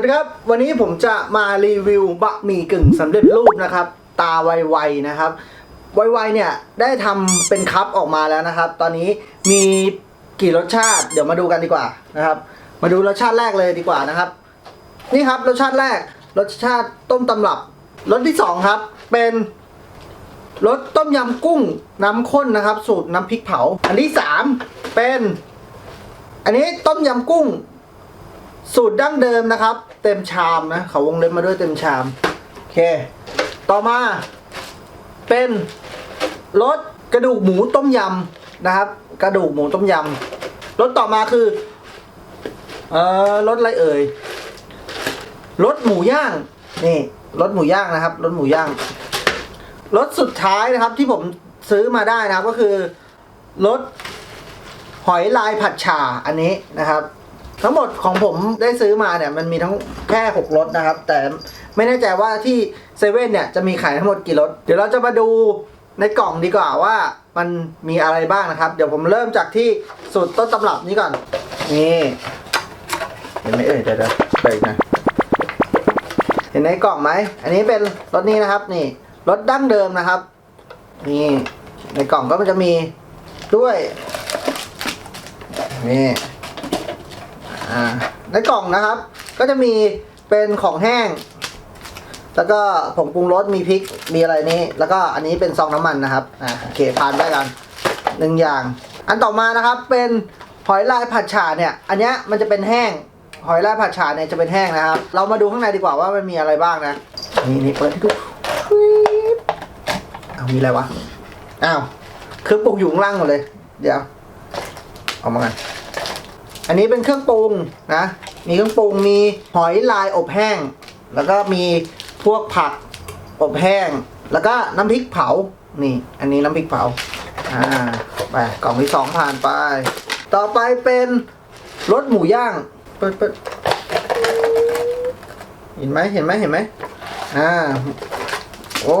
สวัสดีครับ วันนี้ผมจะมารีวิวบะหมี่กึ่งสำเร็จรูปนะครับ ตาไวๆนะครับไวๆเนี่ยได้ทำเป็นคัพออกมาแล้วนะครับ ตอนนี้มีกี่รสชาติ เดี๋ยวมาดูกันดีกว่านะครับ มาดูรสชาติแรกเลยดีกว่านะครับ นี่ครับรสชาติแรก รสชาติต้มตำรับรสที่สองครับ เป็นรสต้มยำกุ้งน้ำข้นนะครับ สูตรน้ำพริกเผา อันที่สามเป็น อันนี้ต้มยำกุ้ง สูตรดั้งเดิมนะครับ เต็มชามนะเขาวงเล็บมาด้วยเต็มชาม โอเค ต่อมา เป็นรสกระดูกหมูต้มยำนะครับ กระดูกหมูต้มยำรสต่อมาคือ เอ่อรสอะไรเอ่ยรสหมูย่างนี่รสหมูย่างนะครับรสหมูย่างรสสุดท้ายนะครับที่ผมซื้อมาได้นะครับก็คือรสหอยลายผัดฉ่าอันนี้นะครับ ทั้งหมดของผมได้ซื้อมาเนี่ยมันมีทั้งแค่6รสนะครับ แต่ไม่แน่ใจว่าที่เซเว่นเนี่ยจะมีขายทั้งหมดกี่รสเดี๋ยวเราจะมาดูในกล่องดีกว่าว่ามันมีอะไรบ้างนะครับ เดี๋ยวผมเริ่มจากที่สูตรต้นตำรับนี้ก่อนนี่เห็นไหมเอ่ยเดี๋ยวเดี๋ยวเดี๋ยวอีกนะเห็นในกล่องไหมอันนี้เป็นรสนี้นะครับนี่รสดั้งเดิมนะครับ นี่ในกล่องก็มันจะมีด้วยนี่ อ่าในกล่องนะครับ ก็จะมีเป็นของแห้ง แล้วก็ผงปรุงรสมีพริกมีอะไรนี้ แล้วก็อันนี้เป็นซองน้ำมันนะครับอ่าโอเคผ่านได้กันหนึ่งอย่าง อันต่อมานะครับเป็นหอยลายผัดฉ่าเนี่ย อันเนี้ยมันจะเป็นแห้ง หอยลายผัดฉ่าเนี่ยจะเป็นแห้งนะครับ เรามาดูข้างในดีกว่าว่ามันมีอะไรบ้างนะ นี่นี่เปิดให้ดูเอามีอะไรวะ อ้าว คือปรุงอยู่ข้างล่างหมดเลย เดี๋ยว เอามากัน อันนี้เป็นเครื่องปรุงนะ มีเครื่องปรุง มีหอยลายอบแห้ง แล้วก็มีพวกผักอบแห้ง แล้วก็น้ำพริกเผา นี่ อันนี้น้ำพริกเผา อ่า ไป กล่องที่สองผ่านไป ต่อไปเป็นรสหมูย่าง เปิดเปิดเห็นไหมเห็นไหมเห็นไหมอ่า โอ้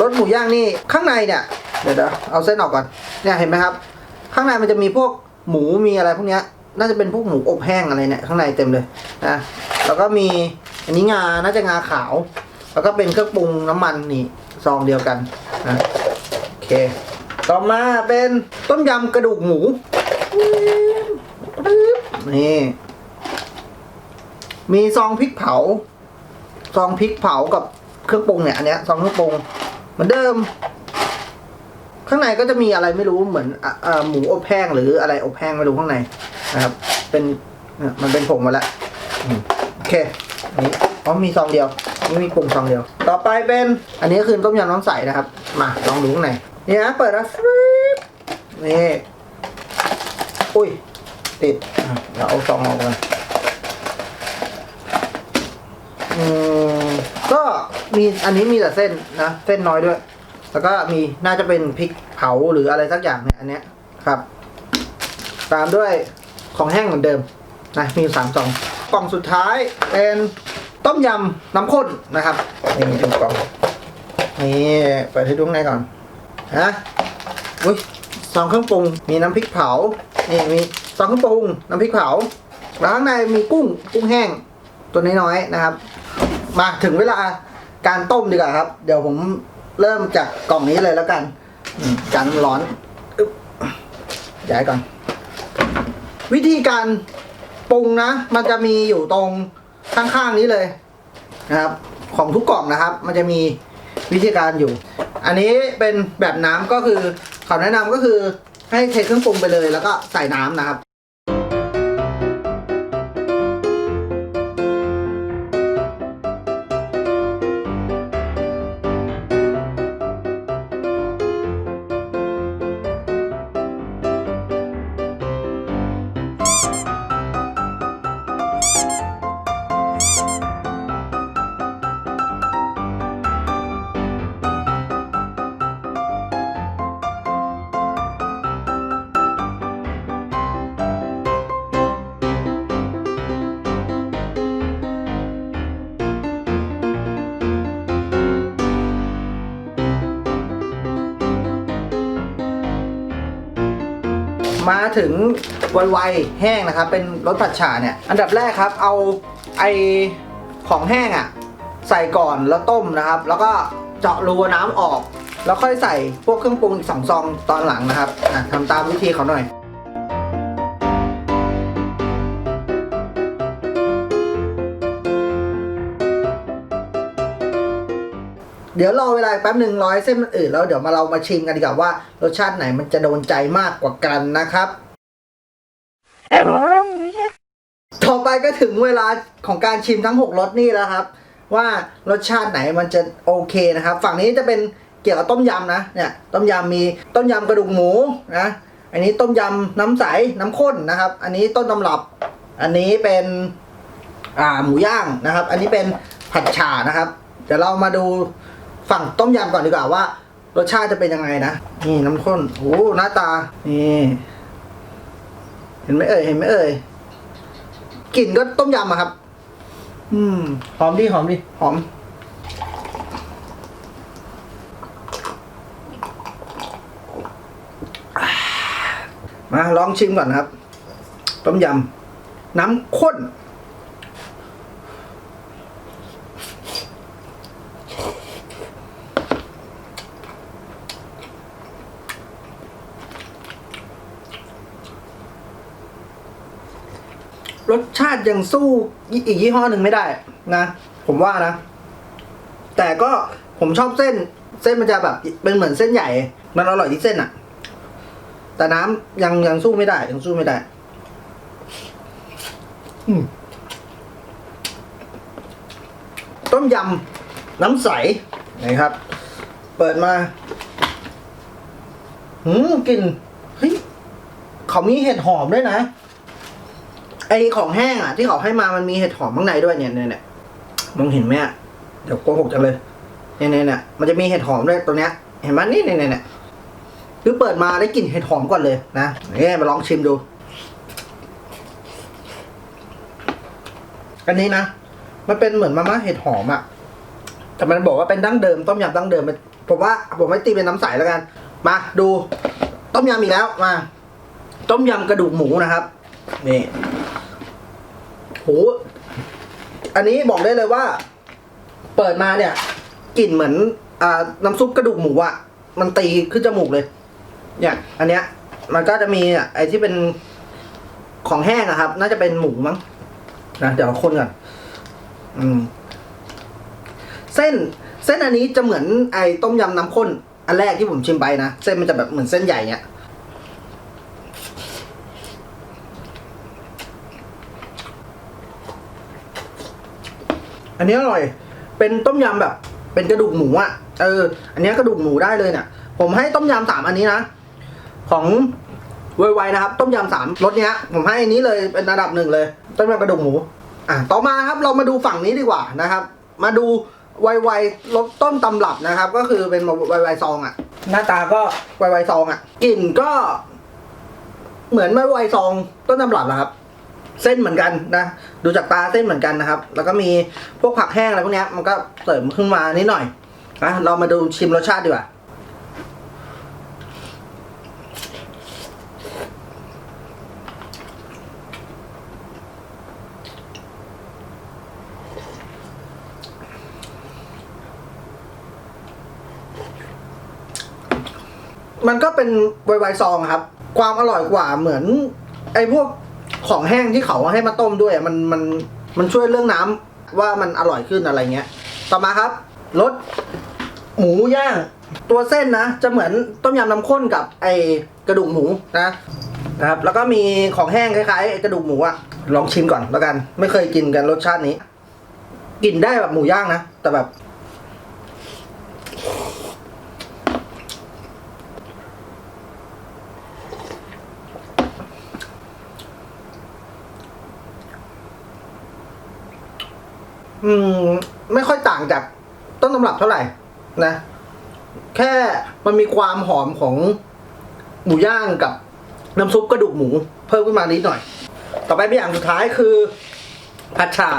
รสหมูย่างนี่ข้างในเนี่ย เดี๋ยวเดี๋ยวเอาเส้นออกก่อน เนี่ยเห็นไหมครับ ข้างในมันจะมีพวก หมูมีอะไรพวกเนี้ย น่าจะเป็นพวกหมูอบแห้งอะไรเนี่ยข้างในเต็มเลยนะแล้วก็มีอันนี้งาน่าจะงาขาว แล้วก็เป็นเครื่องปรุงน้ำมันนี่ซองเดียวกันนะโอเค ต่อมาเป็นต้มยำกระดูกหมูนี่มีซองพริกเผา ซองพริกเผากับเครื่องปรุงเนี่ยอันเนี้ยซองเครื่องปรุงเหมือนเดิม ข้างในก็จะมีอะไรไม่รู้เหมือนอะอ่าหมูอบแห้งหรืออะไรอบแห้งไม่รู้ข้างในนะครับ เป็นมันเป็นผงมาแล้วโอเคนนี้อ๋อมีซองเดียวนี่มีปรุงซองเดียว ต่อไปเป็นอันนี้คือต้มยำน้ำใสนะครับ มาลองดูข้างในนี่นะเปิดแล้วนี่อุ้ยติดเดี๋ยวเอาซองออกก่อนอืมก็มีอันนี้มีแต่เส้นนะ เส้นน้อยด้วย แล้วก็มีน่าจะเป็นพริกเผาหรืออะไรสักอย่างเนี่ยอันเนี้ยครับ ตามด้วยของแห้งเหมือนเดิมนะมีสามซองกล่องสุดท้ายเป็นต้มยำน้ำข้นนะครับนี่ดูกล่องนี่เปิดให้ดูข้างในก่อนฮะอุ้ยซองเครื่องปรุงมีน้ำพริกเผานี่มีซองเครื่องปรุงน้ำพริกเผาแล้วข้างในมีกุ้งกุ้งแห้งตัวน้อยๆนะครับ มาถึงเวลาการต้มดีกว่าครับ เดี๋ยวผม เริ่มจากกล่องนี้เลยแล้วกันจานมันร้อนอย้ายก่อน วิธีการปรุงนะ มันจะมีอยู่ตรงข้างๆนี้เลยนะครับ ของทุกกล่องนะครับ มันจะมีวิธีการอยู่ อันนี้เป็นแบบน้ำก็คือเขาแนะนำก็คือให้เทเครื่องปรุงไปเลย แล้วก็ใส่น้ำนะครับ มาถึงไวแห้งนะครับ เป็นรสผัดฉ่าเนี่ย อันดับแรกครับ เอาไอของแห้งอะใส่ก่อนแล้วต้มนะครับ แล้วก็เจาะรูน้ำออก แล้วค่อยใส่พวกเครื่องปรุงอีกสองซองตอนหลังนะครับทำตามวิธีเขาหน่อย เดี๋ยวรอเวลาแป๊บหนึ่งร้อยเส้นมันอื่นแล้วเดี๋ยวมาเรามาชิมกันดีกว่าว่ารสชาติไหนมันจะโดนใจมากกว่ากันนะครับ ต่อไปก็ถึงเวลาของการชิมทั้ง 6รสนี่แล้วครับ ว่ารสชาติไหนมันจะโอเคนะครับ ฝั่งนี้จะเป็นเกี่ยวกับต้มยำนะเนี่ยต้มยำมีต้มยำกระดูกหมูนะอันนี้ต้มยำน้ำใสน้ำข้นนะครับ อันนี้ต้นตำรับ อันนี้เป็นอ่าหมูย่างนะครับ อันนี้เป็นผัดฉ่านะครับ เดี๋ยวเรามาดู ฝั่งต้มยำก่อนดีกว่าว่ารสชาติจะเป็นยังไงนะนี่น้ำข้นโอ้หน้าตานี่เห็นไหมเอ่ยเห็นไหมเอ่ยกลิ่นก็ต้มยำอะครับ อืมหอมดิหอมดิหอมมาลองชิมก่อนนะครับ ต้มยำน้ำข้น รสชาติยังสู้อีกยี่ห้อหนึ่งไม่ได้นะ ผมว่านะ แต่ก็ผมชอบเส้น เส้นมันจะแบบเป็นเหมือนเส้นใหญ่ มันอร่อยที่เส้นอะแต่น้ำยังยังสู้ไม่ได้ ยังสู้ไม่ได้อืมต้มยำน้ำใสนะครับ เปิดมาหืมกลิ่นเฮ้ยเขามีเห็ดหอมด้วยนะ ไอของแห้งอะ ที่เขาให้มามันมีเห็ดหอมข้างในด้วยเนี่ยเนี่ยเนี่ยมองเห็นไหมอะเดี๋ยวโกหกจังเลยเนี่ยเนี่ยเนี่ยมันจะมีเห็ดหอมด้วยตัวเนี้ย เห็นไหมนี่เนี่ยเนี่ยเนี่ยคือเปิดมาได้กลิ่นเห็ดหอมก่อนเลยนะนี่มาลองชิมดู อันนี้นะมันเป็นเหมือนมาม่าเห็ดหอมอะแต่มันบอกว่าเป็นดั้งเดิมต้มยำดั้งเดิมผมว่าผมไม่ตีเป็นน้ำใสแล้วกัน มาดู ต้มยำอีกแล้วมา ต้มยำกระดูกหมูนะครับนี่ โหอันนี้บอกได้เลยว่า เปิดมาเนี่ยกลิ่นเหมือน อ่า น้ำซุปกระดูกหมูอะมันตีขึ้นจมูกเลยเนี่ยอันเนี้ย มันก็จะมีอะไอ้ที่เป็นของแห้งอะครับ น่าจะเป็นหมูมั้งนะเดี๋ยวคนก่อนอืม เส้น เส้นอันนี้จะเหมือนไอ้ต้มยำน้ำข้น อันแรกที่ผมชิมไปนะ เส้นมันจะแบบเหมือนเส้นใหญ่เนี่ย อันนี้อร่อย เป็นต้มยำแบบ เป็นกระดูกหมูอะ เออ อันนี้กระดูกหมูได้เลยเนี่ย ผมให้ต้มยำสามอันนี้นะ ของไวๆนะครับ ต้มยำสามรสเนี้ย ผมให้อันนี้เลยเป็นระดับหนึ่งเลย ต้มยำกระดูกหมู อะ ต่อมาครับเรามาดูฝั่งนี้ดีกว่านะครับ มาดูไวๆรสต้นตำรับนะครับ ก็คือเป็นไวๆซองอะ หน้าตาก็ไวๆซองอะกลิ่นก็ เหมือนไวๆซองต้นตำรับนะครับ เส้นเหมือนกันนะ ดูจากตาเส้นเหมือนกันนะครับ แล้วก็มีพวกผักแห้งอะไรพวกนี้มันก็เสริมขึ้นมานิดหน่อยนะเรามาดูชิมรสชาติดีกว่ามันก็เป็นไวๆซองครับ ความอร่อยกว่าเหมือน ไอ้พวก ของแห้งที่เขาให้มาต้มด้วยมันมันมันช่วยเรื่องน้ำว่ามันอร่อยขึ้นอะไรเงี้ย ต่อมาครับรสหมูย่างตัวเส้นนะ จะเหมือนต้มยำน้ำข้นกับไอกระดูกหมูนะนะครับ แล้วก็มีของแห้งคล้ายๆไอกระดูกหมูอะลองชิมก่อนแล้วกัน ไม่เคยกินกันรสชาตินี้ กินได้แบบหมูย่างนะ แต่แบบ อืม ไม่ค่อยต่างจากต้นตำรับเท่าไหร่นะ แค่มันมีความหอมของหมูย่างกับน้ำซุปกระดูกหมู เพิ่มขึ้นมานิดหน่อย ต่อไปเป็นอย่างสุดท้ายคือผัดชา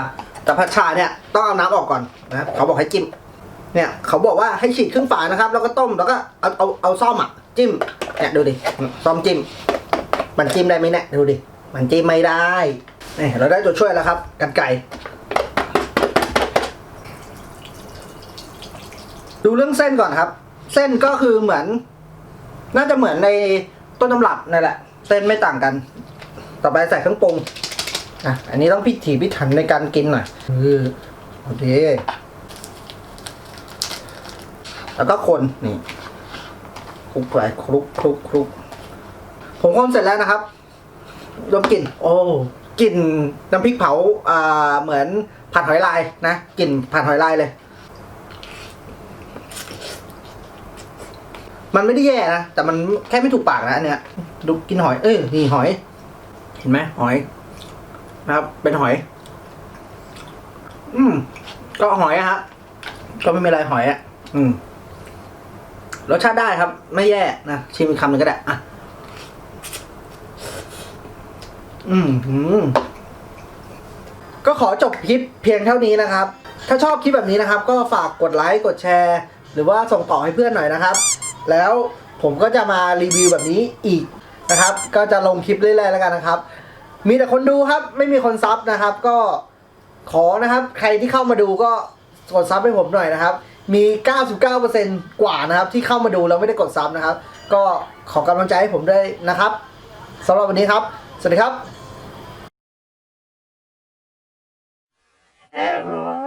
แต่ผัดชาเนี่ยต้องเอาน้ำออกก่อนนะเขาบอกให้จิ้ม เนี่ย เขาบอกว่าให้ฉีดครึ่งฝานะครับ แล้วก็ต้มแล้วก็เอาเอาเอาซ่อมอะจิ้มเนี่ยดูดิซ่อมจิ้ม มันจิ้มได้ไหมเนี่ยดูดิมันจิ้มไม่ได้เนี่ยเราได้ตัวช่วยแล้วครับ กันไก่ ดูเรื่องเส้นก่อนครับ เส้นก็คือเหมือน น่าจะเหมือนในต้นตำรับนั่นแหละ เส้นไม่ต่างกัน ต่อไปใส่เครื่องปรุงอะอันนี้ต้องพิถีพิถันในการกินหน่อยเออโอเคแล้วก็คนนี่คลุกไปคลุกคลุกคลุกผมคนเสร็จแล้วนะครับดมกลิ่นโอ้กลิ่นน้ำพริกเผาอ่าเหมือนผัดหอยลายนะกลิ่นผัดหอยลายเลย มันไม่ได้แย่นะ แต่มันแค่ไม่ถูกปากนะอันเนี้ยดูกินหอย เอ้ยนี่หอย เห็นไหมหอยนะครับ เป็นหอย อืม ก็หอยอะฮะ ก็ไม่มีอะไรหอยอะอืมรสชาติได้ครับ ไม่แย่นะชิมอีกคำหนึ่งก็ได้อะอืมหืมก็ขอจบคลิปเพียงเท่านี้นะครับ ถ้าชอบคลิปแบบนี้นะครับ ก็ฝากกดไลค์กดแชร์ หรือว่าส่งต่อให้เพื่อนหน่อยนะครับ แล้วผมก็จะมารีวิวแบบนี้อีกนะครับ ก็จะลงคลิปเรื่อยๆแล้วกันนะครับ มีแต่คนดูครับไม่มีคนซับนะครับ ก็ขอนะครับใครที่เข้ามาดูก็กดซับให้ผมหน่อยนะครับ มี 99%กว่านะครับ ที่เข้ามาดูแล้วไม่ได้กดซับนะครับ ก็ขอกำลังใจให้ผมด้วยนะครับสำหรับวันนี้ครับ สวัสดีครับ Everyone